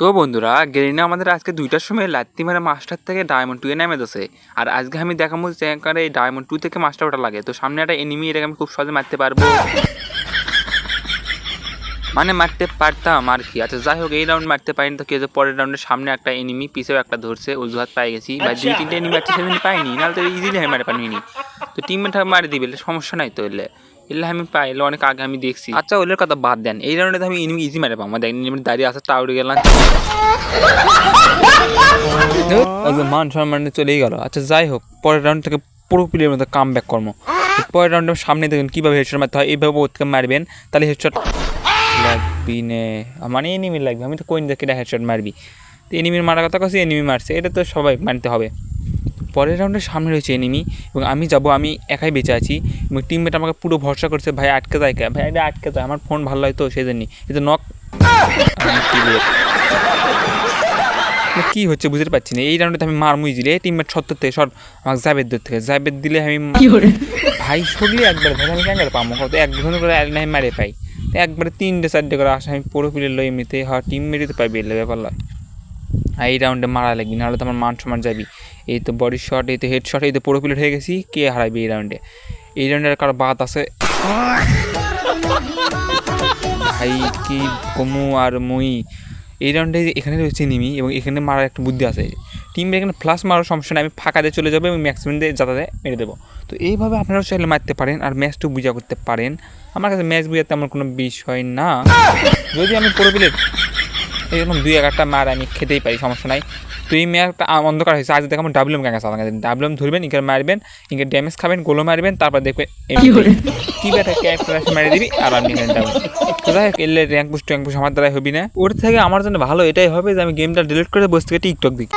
তো বন্ধুরা, গেরিনা আমাদের আজকে দুইটার সময় লাত্তি মেরে মাস্টার থেকে ডায়মন্ড টুয়ে নেমে দিছে। আর আজকে আমি দেখাবো যে এই ডায়মন্ড টু থেকে মাস্টার ওটা লাগে। তো সামনে একটা এনিমি এটাকে আমি খুব সহজে মারতে পারব। মানে মারতে পারতাম আর কি। আচ্ছা যাই হোক, এই রাউন্ড মারতে পারিনি তো কি হয়েছে? পরের রাউন্ডের সামনে একটা এনিমি পিছেও একটা ধরছে, অজুহাত পাই গেছি। বা দুই, তিনটে এনিমি আছে সেদিন পাইনি। নাহলে তো ইজিলি আমি মারে পারিনি তো টিমমেট মারি দিবে, সমস্যা নাই তো এলে এলে আমি পাই, এলে অনেক আগে আমি দেখছি। আচ্ছা ওলের কথা বাদ দেন। এই রাউন্ডে আমি এনিমি ইজি মারে পাবো। দেখ এনিমি দাঁড়িয়ে আসে টাউড়ে গেলাম। একদম মান সম্মানে চলেই গেল। আচ্ছা যাই হোক, পরের রাউন্ড থেকে পুরো প্লেয়ার মধ্যে কাম ব্যাক কর্ম পরের রাউন্ডের সামনে দেখুন কীভাবে হেডশট মারতে হয়। এইভাবে ওর থেকে মারবেন, তাহলে হেডশট লাগবি নে। মানে এনিমি লাগবে। আমি তো কোন দেখে হেডশট মারবি। তো এনিমির মারার কথা কাছে এনিমি মারছে। এটা তো সবাই মানতে হবে। পরের রাউন্ডের সামনে রয়েছে এনিমি এবং আমি যাব আমি একাই বেঁচে আছি এবং টিমমেট আমাকে পুরো ভরসা করছে ভাই আটকে যায় কে ভাই এটা আটকে যায় আমার ফোন ভালো হয় তো সেই জন্যই এটা নক কি হচ্ছে বুঝতে পারছি না এই রাউন্ডে আমি মার মুই দিলে টিমমেট সত্তর থেকে সর আমাকে জাবেদ দূর থেকে জাবেদ দিলে আমি ভাই সরলি একবার ভাই আমি কেন পাবো? কত এক ঘণ্টা করে আলি আমি মারে পাই তো একবারে তিনটে চারটে করে আসে আমি পুরো প্লেয়ার লই এমনিতে হ্যাঁ টিম মেরে তো পাইবি এলে ব্যাপার লয়। এই রাউন্ডে মারা লাগবি নাহলে তো আমার মান সমান যাবি এই তো বডি শট এই তো হেড শট এই তো পুরো প্লেয়ার হয়ে গেছি, কে হারাবি এই রাউন্ডে এই রাউন্ডে কারও বাদ আছে? ভাই, কি কমু আর মুই। এই রাউন্ডে এখানে রয়েছে নিমি এবং এখানে মারার একটা বুদ্ধি আছে। টিমের এখানে ফ্লাস মারার সমস্যা নেই, আমি ফাঁকা দিয়ে চলে যাব এবং ম্যাক্সিমাম দিয়ে যাতাতে মেরে দেবো। তো এইভাবে আপনারাও চাইলে মারতে পারেন আর ম্যাচটু বুঝা করতে পারেন। আমার কাছে ম্যাচ বুঝা আমার কোনো বিষয় না। যদি আমি পুরো প্লেট এরকম দুই একটা মার আমি খেতেই পারি সমস্যা নাই। তো এই ম্যাচটা অন্ধকার হয়েছে আজ দেখাবো ডাবলুম গ্যাং আছে আমার কাছে ডাবলুম ধরবেন ইনকে মারবেন ইনকে ড্যামেজ খাবেন গোলো মারবেন তারপর দেখবেন কি ব্যাটা ক্যারেক্টার মারি দিবি আর আমি এখানে তো যাই হোক এলে র্যাঙ্ক পুস্ট ট্যাঙ্ক পুস্ট আমার দ্বারাই হবি না। ওর থেকে আমার জন্য ভালো এটাই হবে যে আমি গেমটা ডিলিট করে বসে থেকে টিকটক দিই